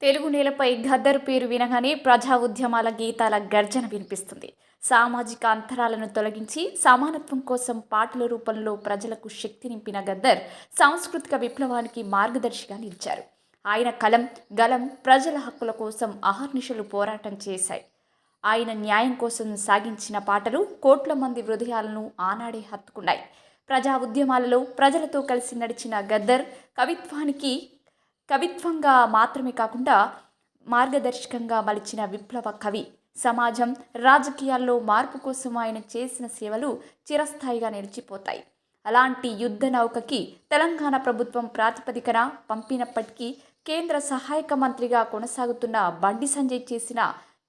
తెలుగు నేలపై గద్దర్ పేరు వినగానే ప్రజా ఉద్యమాల గీతాల గర్జన వినిపిస్తుంది. సామాజిక అంతరాలను తొలగించి సమానత్వం కోసం పాటల రూపంలో ప్రజలకు శక్తి నింపిన గద్దర్ సాంస్కృతిక విప్లవానికి మార్గదర్శిగా నిలిచారు. ఆయన కలం గలం ప్రజల హక్కుల కోసం అహర్నిశలు పోరాటం చేశాయి. ఆయన న్యాయం కోసం సాగించిన పాటలు కోట్ల మంది హృదయాలను ఆనాడే హత్తుకున్నాయి. ప్రజా ఉద్యమాలలో ప్రజలతో కలిసి నడిచిన గద్దర్ కవిత్వానికి కవిత్వంగా మాత్రమే కాకుండా మార్గదర్శకంగా మలిచిన విప్లవ కవి సమాజం రాజకీయాల్లో మార్పు కోసం ఆయన చేసిన సేవలు చిరస్థాయిగా నిలిచిపోతాయి. అలాంటి యుద్ధ నౌకకి తెలంగాణ ప్రభుత్వం ప్రాతిపదికన పంపినప్పటికీ కేంద్ర సహాయక మంత్రిగా కొనసాగుతున్న బండి సంజయ్ చేసిన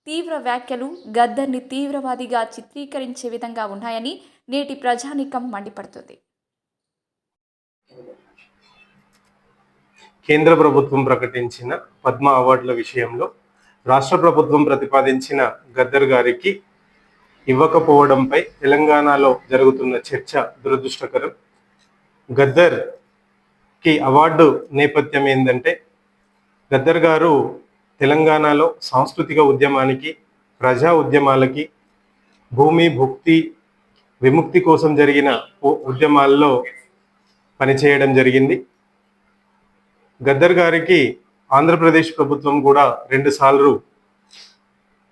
తీవ్ర వ్యాఖ్యలు గద్దర్ని తీవ్రవాదిగా చిత్రీకరించే విధంగా ఉన్నాయని నేటి ప్రజానీకం మండిపడుతుంది. కేంద్ర ప్రభుత్వం ప్రకటించిన పద్మ అవార్డుల విషయంలో రాష్ట్ర ప్రభుత్వం ప్రతిపాదించిన గద్దర్ గారికి ఇవ్వకపోవడంపై తెలంగాణలో జరుగుతున్న చర్చ దురదృష్టకరం. గద్దర్కి అవార్డు నేపథ్యం ఏంటంటే గద్దర్ గారు తెలంగాణలో సాంస్కృతిక ఉద్యమానికి ప్రజా ఉద్యమాలకి భూమి భుక్తి విముక్తి కోసం జరిగిన ఉద్యమాల్లో పనిచేయడం జరిగింది. గద్దర్ గారికి ఆంధ్రప్రదేశ్ ప్రభుత్వం కూడా రెండు సార్లు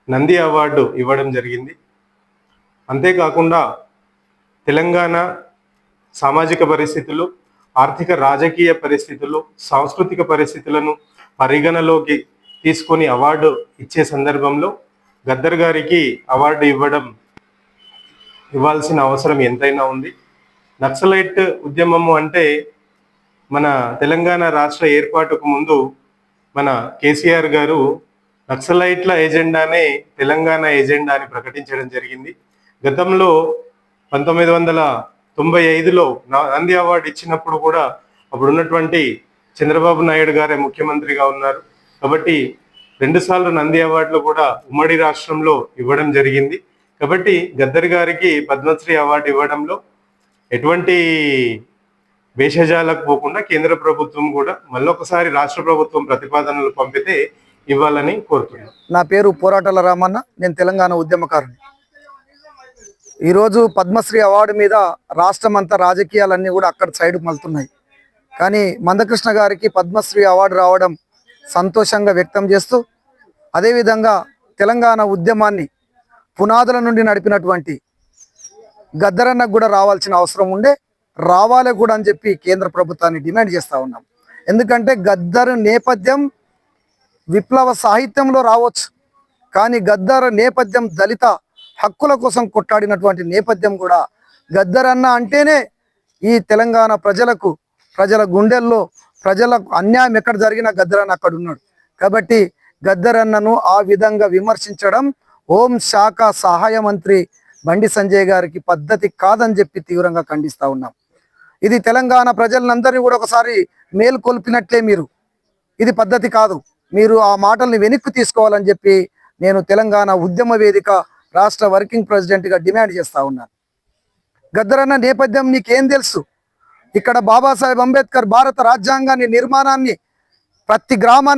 నంది అవార్డు ఇవ్వడం జరిగింది. అంతేకాకుండా తెలంగాణ సామాజిక పరిస్థితులు ఆర్థిక రాజకీయ పరిస్థితులు సాంస్కృతిక పరిస్థితులను పరిగణలోకి తీసుకొని అవార్డు ఇచ్చే సందర్భంలో గద్దర్ గారికి అవార్డు ఇవ్వడం ఇవ్వాల్సిన అవసరం ఎంతైనా ఉంది. నక్సలైట్ ఉద్యమము అంటే మన తెలంగాణ రాష్ట్ర ఏర్పాటుకు ముందు మన కేసీఆర్ గారు నక్సలైట్ల ఎజెండానే తెలంగాణ ఎజెండా అని ప్రకటించడం జరిగింది. గతంలో పంతొమ్మిది వందల తొంభై ఐదులో నంది అవార్డు ఇచ్చినప్పుడు కూడా అప్పుడు ఉన్నటువంటి చంద్రబాబు నాయుడు గారే ముఖ్యమంత్రిగా ఉన్నారు. కాబట్టి రెండుసార్లు నంది అవార్డులు కూడా ఉమ్మడి రాష్ట్రంలో ఇవ్వడం జరిగింది. కాబట్టి గద్దర్ గారికి పద్మశ్రీ అవార్డు ఇవ్వడంలో ఎటువంటి భేషజాలకు పోకుండా కేంద్ర ప్రభుత్వం కూడా మళ్ళొకసారి రాష్ట్ర ప్రభుత్వం ప్రతిపాదనలు పంపితే ఇవ్వాలని కోరుతున్నాను నా పేరు పోరాటాల రామన్న నేను తెలంగాణ ఉద్యమకారుని. ఈరోజు పద్మశ్రీ అవార్డు మీద రాష్ట్రం అంతా రాజకీయాలన్నీ కూడా అక్కడ సైడ్ మలుతున్నాయి కానీ మందకృష్ణ గారికి పద్మశ్రీ అవార్డు రావడం సంతోషంగా వ్యక్తం చేస్తూ అదేవిధంగా తెలంగాణ ఉద్యమాన్ని పునాదుల నుండి నడిపినటువంటి గద్దరన్నకు కూడా రావాల్సిన అవసరం ఉండే రావాలి కూడా అని చెప్పి కేంద్ర ప్రభుత్వాన్ని డిమాండ్ చేస్తా ఉన్నాం. ఎందుకంటే గద్దర్ నేపథ్యం విప్లవ సాహిత్యంలో రావచ్చు. కానీ గద్దర్ నేపథ్యం దళిత హక్కుల కోసం కొట్టాడినటువంటి నేపథ్యం కూడా గద్దర్ అన్న అంటేనే ఈ తెలంగాణ ప్రజలకు ప్రజల గుండెల్లో ప్రజలకు అన్యాయం ఎక్కడ జరిగినా గద్దర్ అన్న అక్కడ ఉన్నాడు. కాబట్టి గద్దర్ అన్నను ఆ విధంగా విమర్శించడం హోం శాఖ సహాయ మంత్రి బండి సంజయ్ గారికి పద్ధతి కాదని చెప్పి తీవ్రంగా ఖండిస్తా ఉన్నాం. ఇది తెలంగాణ ప్రజలందరినీ కూడా ఒకసారి మేల్కొల్పినట్లే మీరు. ఇది పద్ధతి కాదు. మీరు ఆ మాటల్ని వెనక్కి తీసుకోవాలని చెప్పి నేను తెలంగాణ ఉద్యమ వేదిక రాష్ట్ర వర్కింగ్ ప్రెసిడెంట్గా డిమాండ్ చేస్తా ఉన్నాను. గద్దరన్న నేపథ్యం నీకేం తెలుసు? ఇక్కడ బాబాసాహెబ్ అంబేద్కర్ భారత రాజ్యాంగాన్ని నిర్మాణాన్ని ప్రతి గ్రామానికి